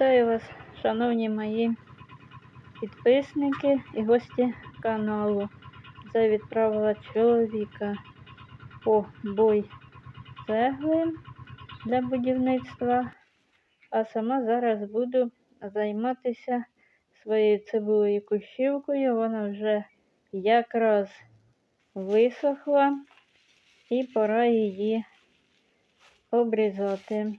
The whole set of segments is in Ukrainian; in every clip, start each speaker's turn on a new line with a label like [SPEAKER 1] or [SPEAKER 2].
[SPEAKER 1] Вітаю вас, шановні мої підписники і гості каналу. Це відправила чоловіка по бой цегли для будівництва, а сама зараз буду займатися своєю цибулею кущівкою. Вона вже якраз висохла і пора її обрізати.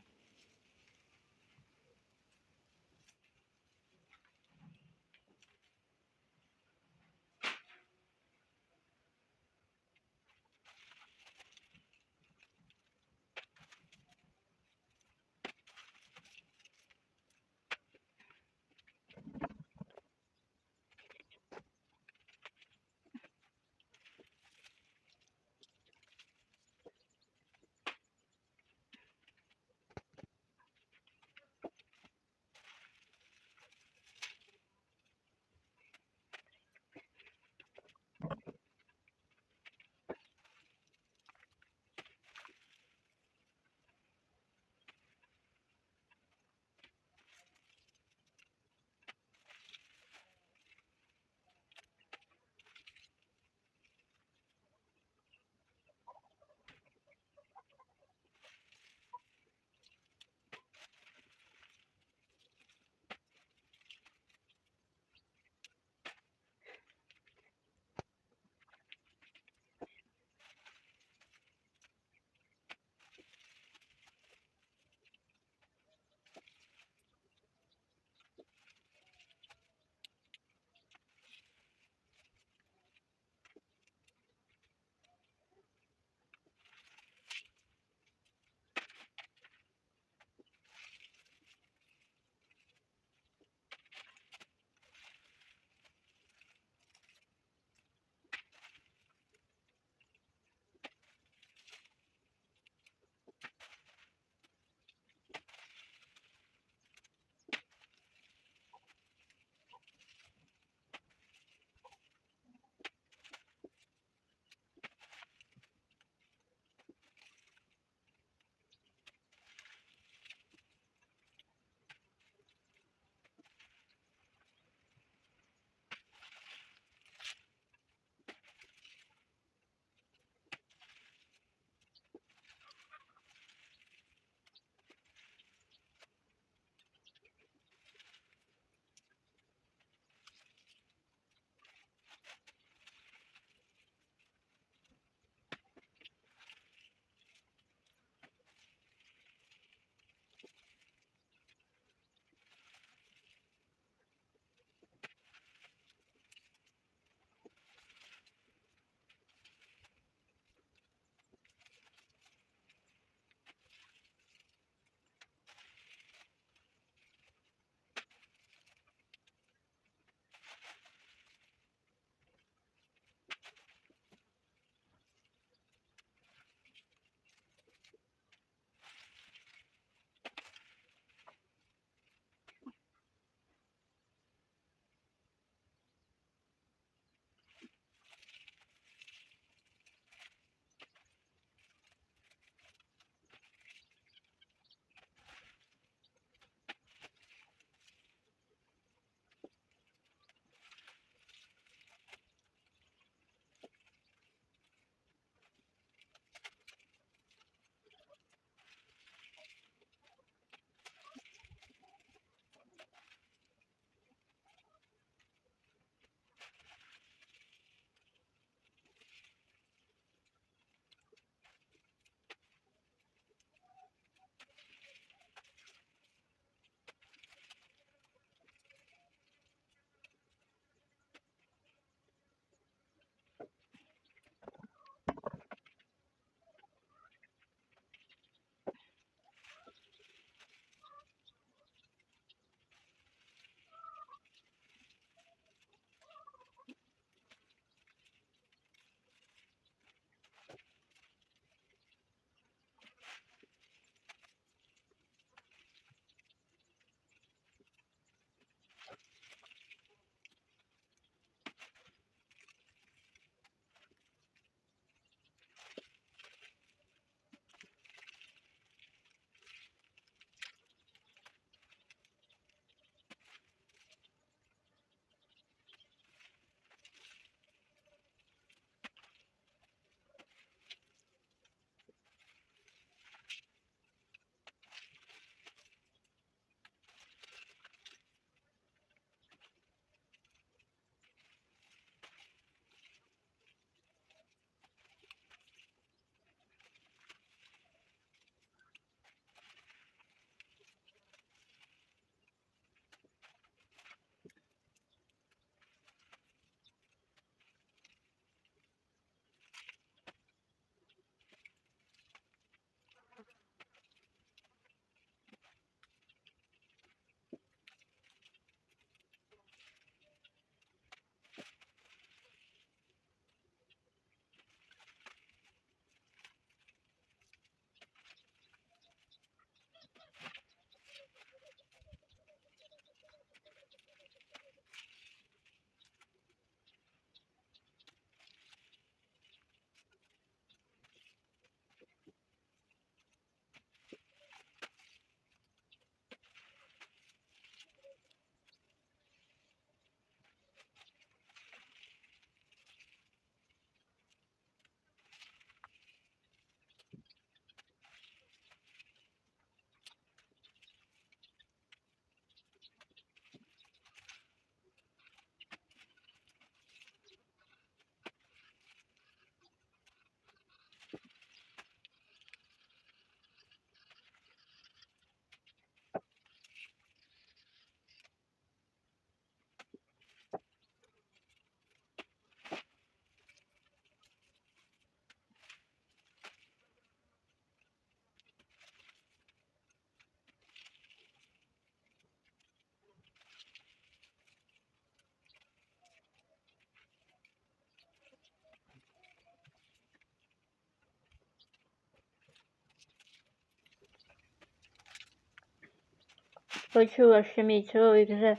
[SPEAKER 1] Почула, що мій чоловік вже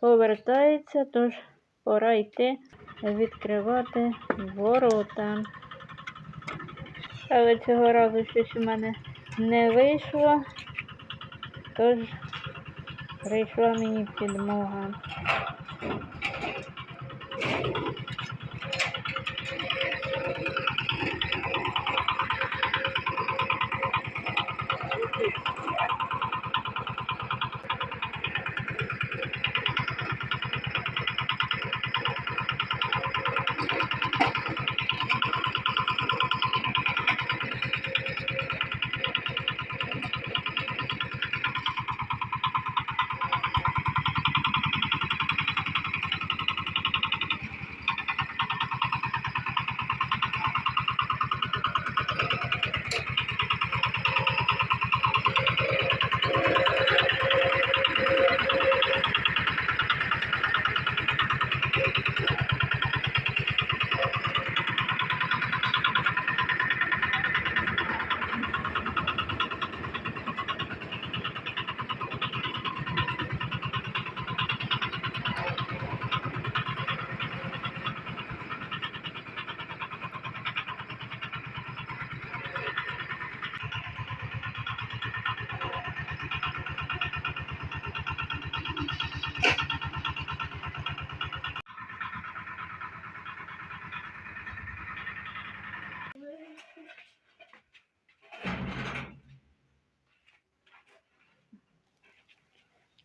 [SPEAKER 1] повертається, тож пора йти відкривати ворота. Але цього разу щось у мене не вийшло, тож прийшла мені підмога.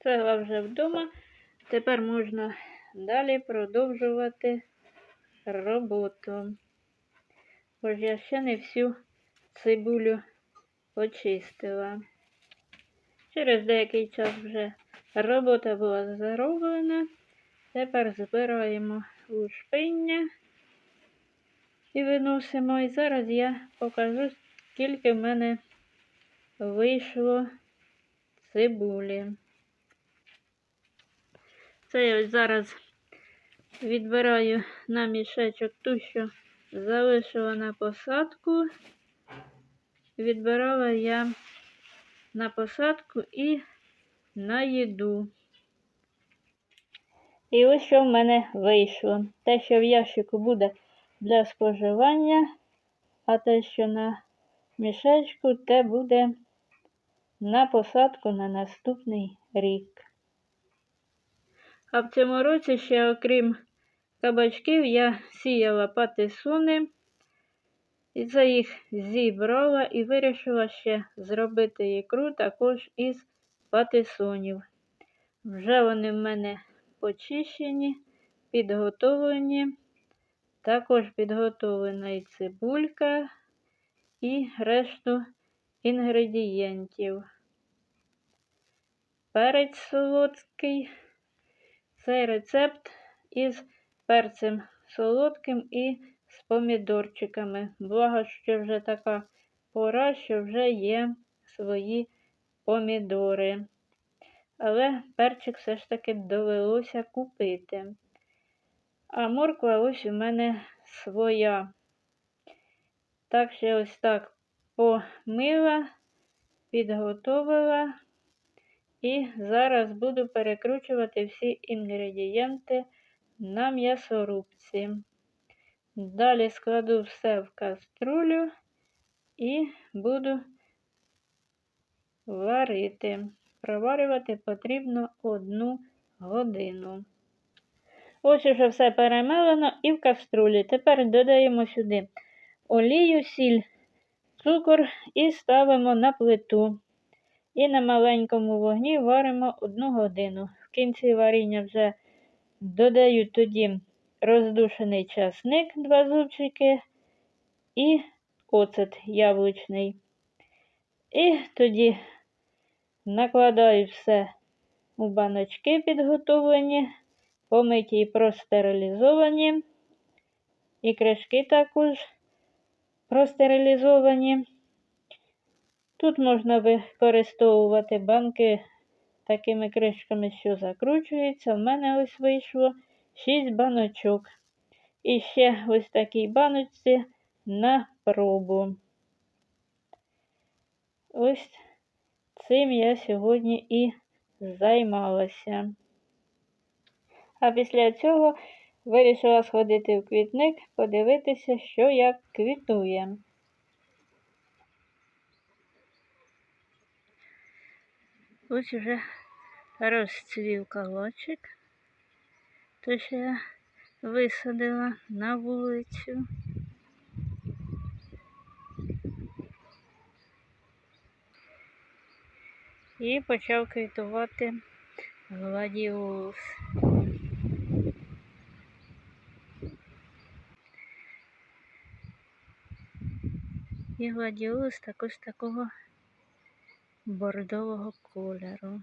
[SPEAKER 1] Цегла вже вдома. Тепер можна далі продовжувати роботу. Бо ж я ще не всю цибулю очистила. Через деякий час вже робота була зроблена. Тепер збираємо лушпиння і виносимо. І зараз я покажу, скільки в мене вийшло цибулі. Це я ось зараз відбираю на мішечок ту, що залишила на посадку. Відбирала я на посадку і на їду. І ось що в мене вийшло. Те, що в ящику буде для споживання, а те, що на мішечку, те буде на посадку на наступний рік. А в цьому році ще, окрім кабачків, я сіяла патисони. І це їх зібрала і вирішила ще зробити ікру також із патисонів. Вже вони в мене почищені, підготовлені. Також підготовлена і цибулька, і решту інгредієнтів. Перець солодкий. Цей рецепт із перцем солодким і з помідорчиками. Благо, що вже така пора, що вже є свої помідори. Але перчик все ж таки довелося купити. А морква ось у мене своя. Так що ось так помила, підготовила. І зараз буду перекручувати всі інгредієнти на м'ясорубці. Далі складу все в каструлю і буду варити. Проварювати потрібно одну годину. Ось уже все перемелено і в каструлі. Тепер додаємо сюди олію, сіль, цукор і ставимо на плиту. І на маленькому вогні варимо одну годину. В кінці варіння вже додаю тоді роздушений часник, два зубчики і оцет яблучний. І тоді накладаю все у баночки підготовлені, помиті і простерилізовані, і кришки також простерилізовані. Тут можна використовувати банки такими кришками, що закручуються. У мене ось вийшло 6 баночок. І ще ось такій баночці на пробу. Ось цим я сьогодні і займалася. А після цього вирішила сходити в квітник, подивитися, що як квітує. Ось вже розцвів калочик, то що я висадила на вулицю. І почав квітувати гладіолус. І гладіолус також такого бордового кольору.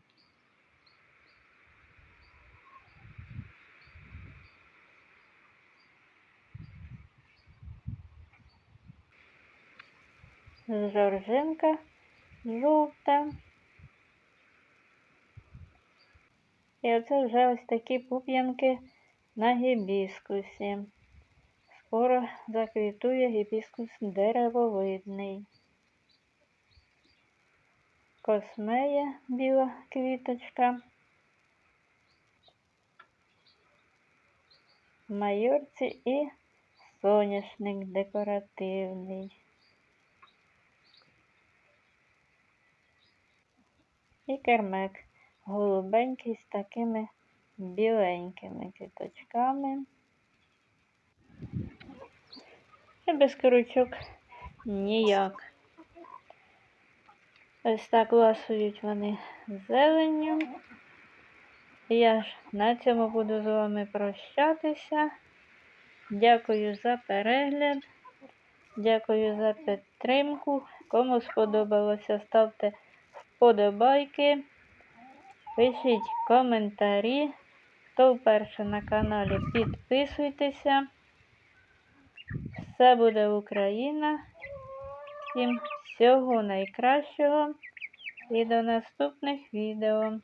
[SPEAKER 1] Жоржинка жовта. І оце вже ось такі пуп'янки на гібіскусі. Скоро заквітує гібіскус деревовидний. Космея біла квіточка. Майорці і соняшник декоративний. І кермек голубенький з такими біленькими квіточками. І без корочок ніяк. Ось так ласують вони зеленню. Я ж на цьому буду з вами прощатися. Дякую за перегляд. Дякую за підтримку. Кому сподобалося, ставте вподобайки. Пишіть коментарі. Хто вперше на каналі, підписуйтеся. Все буде Україна. Всім всього найкращого і до наступних відео.